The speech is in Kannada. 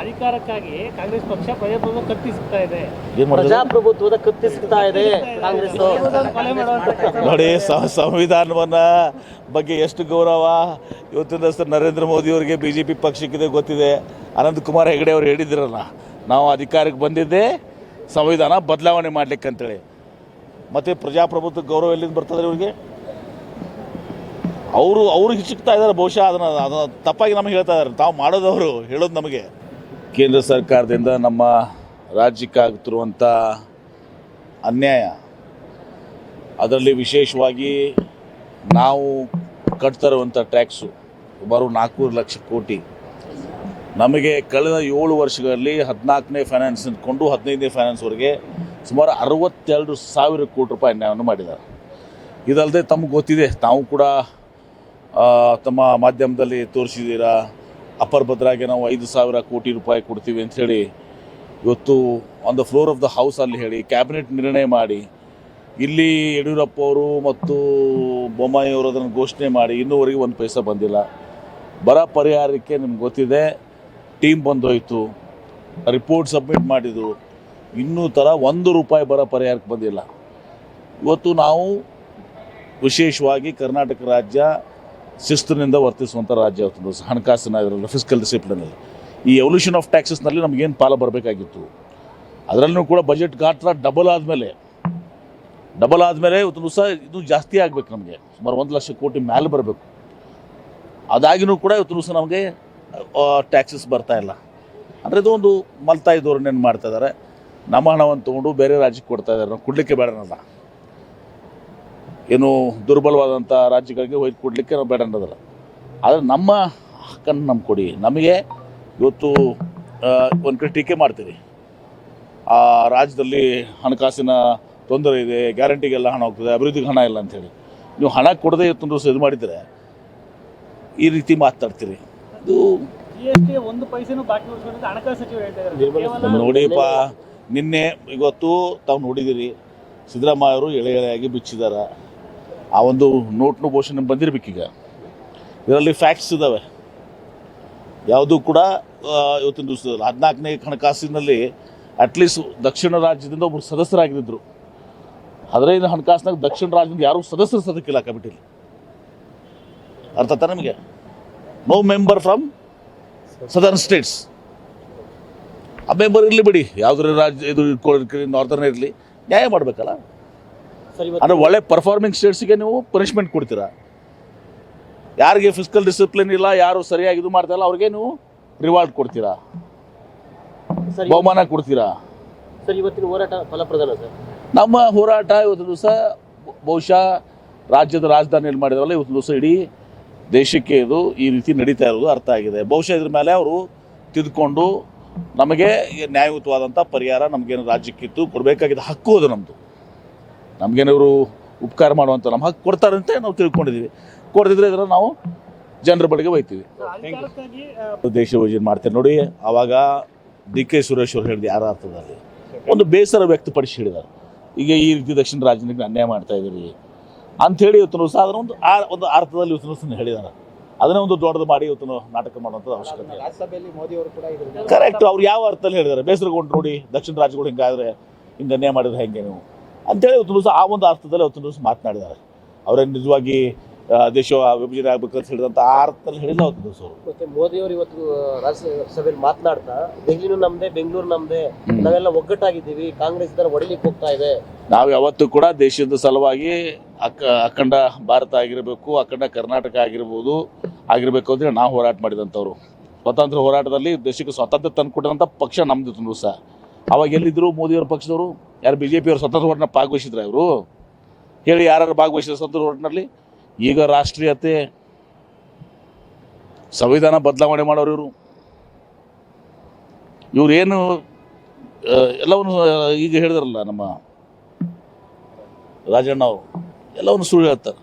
ಅಧಿಕಾರಕ್ಕಾಗಿ ಕಾಂಗ್ರೆಸ್ ಪಕ್ಷ ಪ್ರಜಾಪ್ರಭುತ್ವ ಕತ್ತಿಸ್ತಾ ಇದೆ. ಪ್ರಜಾಪ್ರಭುತ್ವದ ಕತ್ತಿಸ್ತಾ ಇದೆ ಕಾಂಗ್ರೆಸ್. ನೋಡಿ ಸಂವಿಧಾನವನ್ನ ಬಗ್ಗೆ ಎಷ್ಟು ಗೌರವ? ಇವತ್ತಿನ ನರೇಂದ್ರ ಮೋದಿ ಅವರಿಗೆ ಬಿ ಜೆ ಪಿ ಪಕ್ಷಕ್ಕಿದೆ ಗೊತ್ತಿದೆ ಅನಂತಕುಮಾರ್ ಹೆಗಡೆ ಅವರು ಹೇಳಿದಿರಲ್ಲ ನಾವು ಅಧಿಕಾರಕ್ಕೆ ಬಂದಿದ್ದೆ ಸಂವಿಧಾನ ಬದಲಾವಣೆ ಮಾಡ್ಲಿಕ್ಕೆ ಅಂತೇಳಿ. ಮತ್ತೆ ಪ್ರಜಾಪ್ರಭುತ್ವ ಗೌರವ ಎಲ್ಲಿಂದ ಬರ್ತದೆ ಇವರಿಗೆ? ಅವರು ಅವ್ರಿಗೆ ಸಿಗ್ತಾ ಇದ್ದಾರೆ ಬಹುಶಃ ಅದನ್ನ ಅದನ್ನು ತಪ್ಪಾಗಿ ನಮಗೆ ಹೇಳ್ತಾ ಇದ್ದಾರೆ. ತಾವು ಮಾಡೋದವರು ಹೇಳೋದು ನಮಗೆ. ಕೇಂದ್ರ ಸರ್ಕಾರದಿಂದ ನಮ್ಮ ರಾಜ್ಯಕ್ಕಾಗುತ್ತಿರುವಂಥ ಅನ್ಯಾಯ, ಅದರಲ್ಲಿ ವಿಶೇಷವಾಗಿ ನಾವು ಕಟ್ತಾ ಇರುವಂಥ ಟ್ಯಾಕ್ಸು ಸುಮಾರು ನಾಲ್ಕೂರು ಲಕ್ಷ ಕೋಟಿ. ನಮಗೆ ಕಳೆದ ಏಳು ವರ್ಷಗಳಲ್ಲಿ ಹದಿನಾಲ್ಕನೇ ಫೈನಾನ್ಸ್ ನಿಂತ್ಕೊಂಡು ಹದಿನೈದನೇ ಫೈನಾನ್ಸ್ವರೆಗೆ ಸುಮಾರು ಅರವತ್ತೆರಡು ಸಾವಿರ ಕೋಟಿ ರೂಪಾಯಿ ಅನ್ಯಾಯವನ್ನು ಮಾಡಿದ್ದಾರೆ. ಇದಲ್ಲದೆ ತಮಗೆ ಗೊತ್ತಿದೆ, ತಾವು ಕೂಡ ತಮ್ಮ ಮಾಧ್ಯಮದಲ್ಲಿ ತೋರಿಸಿದ್ದೀರಾ ಅಪರ್ ಭದ್ರಾಗೆ ನಾವು ಐದು ಸಾವಿರ ಕೋಟಿ ರೂಪಾಯಿ ಕೊಡ್ತೀವಿ ಅಂಥೇಳಿ ಇವತ್ತು on the floor of the house ಅಲ್ಲಿ ಹೇಳಿ ಕ್ಯಾಬಿನೆಟ್ ನಿರ್ಣಯ ಮಾಡಿ, ಇಲ್ಲಿ ಯಡಿಯೂರಪ್ಪ ಅವರು ಮತ್ತು ಬೊಮ್ಮಾಯಿ ಅವರು ಅದನ್ನು ಘೋಷಣೆ ಮಾಡಿ ಇನ್ನೂವರೆಗೆ ಒಂದು ಪೈಸೆ ಬಂದಿಲ್ಲ. ಬರ ಪರಿಹಾರಕ್ಕೆ ನಿಮ್ಗೆ ಗೊತ್ತಿದೆ ಟೀಮ್ ಬಂದೋಯ್ತು ರಿಪೋರ್ಟ್ ಸಬ್ಮಿಟ್ ಮಾಡಿದ್ರು, ಇನ್ನೂ ಥರ ಒಂದು ರೂಪಾಯಿ ಬರ ಪರಿಹಾರಕ್ಕೆ ಬಂದಿಲ್ಲ. ಇವತ್ತು ನಾವು ವಿಶೇಷವಾಗಿ ಕರ್ನಾಟಕ ರಾಜ್ಯ ಶಿಸ್ತಿನಿಂದ ವರ್ತಿಸುವಂಥ ರಾಜ್ಯ ಆಗ್ತದೆ ಹಣಕಾಸಿನ ಇದರಲ್ಲಿ ಫಿಸಿಕಲ್ ಡಿಸಿಪ್ಲಿನಲ್ಲಿ ಈ ಎವಲ್ಯೂಷನ್ ಆಫ್ ಟ್ಯಾಕ್ಸಸ್ನಲ್ಲಿ ನಮಗೇನು ಪಾಲ ಬರಬೇಕಾಗಿತ್ತು? ಅದರಲ್ಲೂ ಕೂಡ ಬಜೆಟ್ ಗಾತ್ರ ಡಬಲ್ ಆದಮೇಲೆ. ಡಬಲ್ ಆದಮೇಲೆ ಇವತ್ತು ದಿವಸ ಇದು ಜಾಸ್ತಿ ಆಗಬೇಕು ನಮಗೆ. ಸುಮಾರು ಒಂದು ಲಕ್ಷ ಕೋಟಿ ಮ್ಯಾಲೆ ಬರಬೇಕು. ಅದಾಗಿನೂ ಕೂಡ ಇವತ್ತು ದಿವಸ ನಮಗೆ ಟ್ಯಾಕ್ಸಸ್ ಬರ್ತಾ ಇಲ್ಲ. ಅಂದರೆ ಇದು ಒಂದು ಮಲ್ತಾಯಿ ಧೋರಣೆಯನ್ನು ಮಾಡ್ತಾ ಇದ್ದಾರೆ ನಮ್ಮ ಹಣವನ್ನು ತೊಗೊಂಡು ಬೇರೆ ರಾಜ್ಯಕ್ಕೆ ಕೊಡ್ತಾ ಇದ್ದಾರೆ ನಾವು ಕೊಡಲಿಕ್ಕೆ ಬೇಡ ಏನು ದುರ್ಬಲವಾದಂಥ ರಾಜ್ಯಗಳಿಗೆ ಒಯ್ದು ಕೊಡಲಿಕ್ಕೆ ನಾವು ಬೇಡ ಅನ್ನೋದಲ್ಲ. ಆದರೆ ನಮ್ಮ ಹಕ್ಕನ್ನು ನಮ್ಗೆ ಕೊಡಿ. ನಮಗೆ ಇವತ್ತು ಒಂದು ಕಡೆ ಟೀಕೆ ಮಾಡ್ತೀರಿ. ಆ ರಾಜ್ಯದಲ್ಲಿ ಹಣಕಾಸಿನ ತೊಂದರೆ ಇದೆ ಗ್ಯಾರಂಟಿಗೆಲ್ಲ ಹಣ ಹೋಗ್ತದೆ ಅಭಿವೃದ್ಧಿಗೆ ಹಣ ಇಲ್ಲ ಅಂಥೇಳಿ. ನೀವು ಹಣ ಕೊಡದೆ ಇತ್ತು ದಿವಸ ಇದು ಮಾಡಿದರೆ ಈ ರೀತಿ ಮಾತಾಡ್ತೀರಿ. ಅದು ನೋಡಿಪ್ಪ ನಿನ್ನೆ ಇವತ್ತು ತಾವು ನೋಡಿದಿರಿ ಸಿದ್ದರಾಮಯ್ಯ ಅವರು ಎಳೆ ಎಳೆಯಾಗಿ ಬಿಚ್ಚಿದ್ದಾರೆ ಆ ಒಂದು ನೋಟ್ನು ಘೋಷಣೆ ಬಂದಿರ್ಬೇಕೀಗ. ಇದರಲ್ಲಿ ಫ್ಯಾಕ್ಟ್ಸ್ ಇದ್ದಾವೆ ಯಾವುದೂ ಕೂಡ ಇವತ್ತಿನ ದಿವಸದಲ್ಲಿ ಹದಿನಾಲ್ಕನೇ ಹಣಕಾಸಿನಲ್ಲಿ ಅಟ್ಲೀಸ್ಟ್ ದಕ್ಷಿಣ ರಾಜ್ಯದಿಂದ ಒಬ್ಬರು ಸದಸ್ಯರಾಗಿದ್ದರು ಹದಿನೈದು ಹಣಕಾಸಿನಾಗ ದಕ್ಷಿಣ ರಾಜ್ಯದಿಂದ ಯಾರೂ ಸದಸ್ಯರು ಸದಕ್ಕಿಲ್ಲ ಕಮಿಟಿಲಿ. ಅರ್ಥ ಆಯ್ತಾ ನಮಗೆ? No member from southern states ಆ ಮೆಂಬರ್ ಇರಲಿ ಬಿಡಿ. ಯಾವುದ್ರ ರಾಜ್ಯ, ಇದು ನಾರ್ದರ್ನ್ ಇರಲಿ. ನ್ಯಾಯ ಮಾಡಬೇಕಲ್ಲ. ಅಂದರೆ ಒಳ್ಳೆ ಪರ್ಫಾರ್ಮಿಂಗ್ ಸ್ಟೇಟ್ಸ್ಗೆ ನೀವು ಪನಿಷ್ಮೆಂಟ್ ಕೊಡ್ತೀರಾ? ಯಾರಿಗೆ ಫಿಸಿಕಲ್ ಡಿಸಿಪ್ಲಿನ್ ಇಲ್ಲ ಯಾರು ಸರಿಯಾಗಿ ಇದು ಮಾಡ್ತಾ ಇಲ್ಲ ಅವ್ರಿಗೆ ನೀವು ರಿವಾರ್ಡ್ ಕೊಡ್ತೀರಾ? ಸರ್ ಬಹುಮಾನ ಕೊಡ್ತೀರಾ? ಸರ್ ಇವತ್ತಿನ ಹೋರಾಟ ಫಲಪ್ರದಾನ ಸರ್? ನಮ್ಮ ಹೋರಾಟ ಇವತ್ತು ದಿವಸ ಬಹುಶಃ ರಾಜ್ಯದ ರಾಜಧಾನಿಯಲ್ಲಿ ಮಾಡಿದವಲ್ಲ ಇವತ್ತು ದಿವಸ ಇಡೀ ದೇಶಕ್ಕೆ ಇದು ಈ ರೀತಿ ನಡೀತಾ ಇರೋದು ಅರ್ಥ ಆಗಿದೆ. ಬಹುಶಃ ಇದ್ರ ಮೇಲೆ ಅವರು ತಿದ್ಕೊಂಡು ನಮಗೆ ನ್ಯಾಯಯುತವಾದಂಥ ಪರಿಹಾರ ನಮಗೇನು ರಾಜ್ಯಕ್ಕಿತ್ತು ಕೊಡಬೇಕಾಗಿದ್ದ ಹಕ್ಕು ಅದು ನಮ್ಮದು ನಮಗೇನವರು ಉಪಕಾರ ಮಾಡುವಂಥ ನಮ್ಮ ಹಕ್ಕು ಕೊಡ್ತಾರೆ ಅಂತ ನಾವು ತಿಳ್ಕೊಂಡಿದ್ದೀವಿ. ಕೊಡ್ದಿದ್ರೆ ಇದ್ರೆ ನಾವು ಜನರ ಬಳಿಗೆ ಒಯ್ತೀವಿ. ದೇಶ ಯೋಜನೆ ಮಾಡ್ತೇವೆ ನೋಡಿ ಆವಾಗ ಡಿ ಕೆ ಸುರೇಶ್ ಅವರು ಹೇಳಿದ ಯಾರ ಅರ್ಥದಲ್ಲಿ. ಒಂದು ಬೇಸರ ವ್ಯಕ್ತಪಡಿಸಿ ಹೇಳಿದ್ದಾರೆ. ಈಗ ಈ ರೀತಿ ದಕ್ಷಿಣ ರಾಜ್ಯಕ್ಕೆ ಅನ್ಯಾಯ ಮಾಡ್ತಾ ಇದ್ದೀರಿ. ಅಂಥೇಳಿ ಇವತ್ತು ಸಹ ಅದನ್ನು ಒಂದು ಆ ಒಂದು ಅರ್ಥದಲ್ಲಿ ಇವತ್ತು ಹೇಳಿದ್ದಾರೆ. ಅದನ್ನೇ ಒಂದು ದೊಡ್ಡದು ಮಾಡಿ ಇವತ್ತು ನಾಟಕ ಮಾಡುವಂಥದ್ದು ಅವಶ್ಯಕತೆ ಕರೆಕ್ಟ್ ಅವ್ರು ಯಾವ ಅರ್ಥದಲ್ಲಿ ಹೇಳಿದ್ದಾರೆ? ಬೇಸರಗೊಂಡು ನೋಡಿ ದಕ್ಷಿಣ ರಾಜ್ಯಗಳು ಹಿಂಗಾದ್ರೆ ಹಿಂಗೆ ಅನ್ಯಾಯ ಮಾಡಿದ್ರೆ ಹೆಂಗೆ ನೀವು? ಅಂತೇಳಿ ಇವತ್ತು ದಿವಸ ಆ ಒಂದು ಅರ್ಥದಲ್ಲಿ ಅವತ್ತು ದಿವಸ ಮಾತನಾಡಿದ್ದಾರೆ. ಅವರೇ ನಿಜವಾಗಿ ದೇಶ ವಿಭಜನೆ ಆಗ್ಬೇಕು ಅಂತ ಹೇಳಿದಂಥ ಆ ಅರ್ಥದಲ್ಲಿ ಹೇಳಿಲ್ಲ ಅವತ್ತು ದಿವಸ ಅವರು. ಮತ್ತೆ ಮೋದಿ ಅವರು ಇವತ್ತು ರಾಜ್ಯಸಭೆಯಲ್ಲಿ ಮಾತನಾಡ್ತಾ ದೆಹಲಿನೂ ನಮ್ದೇ ಬೆಂಗಳೂರು ನಮ್ದೇ ನಾವೆಲ್ಲ ಒಗ್ಗಟ್ಟಾಗಿದ್ದೀವಿ ಕಾಂಗ್ರೆಸ್ ಇದರ ಹೊಡಿಲಿಕ್ಕೆ ಹೋಗ್ತಾ ಇದೆ. ನಾವು ಯಾವತ್ತೂ ಕೂಡ ದೇಶದ ಸಲುವಾಗಿ ಅಕ್ಕ ಅಖಂಡ ಭಾರತ ಆಗಿರಬೇಕು ಅಖಂಡ ಕರ್ನಾಟಕ ಆಗಿರ್ಬೋದು ಆಗಿರಬೇಕು ಅಂದರೆ ನಾವು ಹೋರಾಟ ಮಾಡಿದಂಥವ್ರು. ಸ್ವತಂತ್ರ ಹೋರಾಟದಲ್ಲಿ ದೇಶಕ್ಕೆ ಸ್ವಾತಂತ್ರ್ಯ ತಂದುಕೊಟ್ಟಂಥ ಪಕ್ಷ ನಮ್ಮದು ತುಂಬ ಸಹ ಅವಾಗ ಎಲ್ಲಿದ್ದರು ಮೋದಿಯವ್ರ ಪಕ್ಷದವರು, ಯಾರು ಬಿ ಜೆ ಪಿಯವರು ಸ್ವತಂತ್ರ ಹೋರಾಟ ಭಾಗವಹಿಸಿದ್ರೆ ಅವರು ಹೇಳಿ ಯಾರು ಭಾಗವಹಿಸಿದ್ರು ಸ್ವತಂತ್ರ ಹೋರಾಟನಲ್ಲಿ? ಈಗ ರಾಷ್ಟ್ರೀಯತೆ, ಸಂವಿಧಾನ ಬದಲಾವಣೆ ಮಾಡೋರು ಇವರು. ಇವ್ರೇನು ಎಲ್ಲವನ್ನು ಈಗ ಹೇಳಿದ್ರಲ್ಲ ನಮ್ಮ ರಾಜಣ್ಣ ಅವರು, ಎಲ್ಲವನ್ನು ಸುಳ್ಳು ಹೇಳ್ತಾರೆ.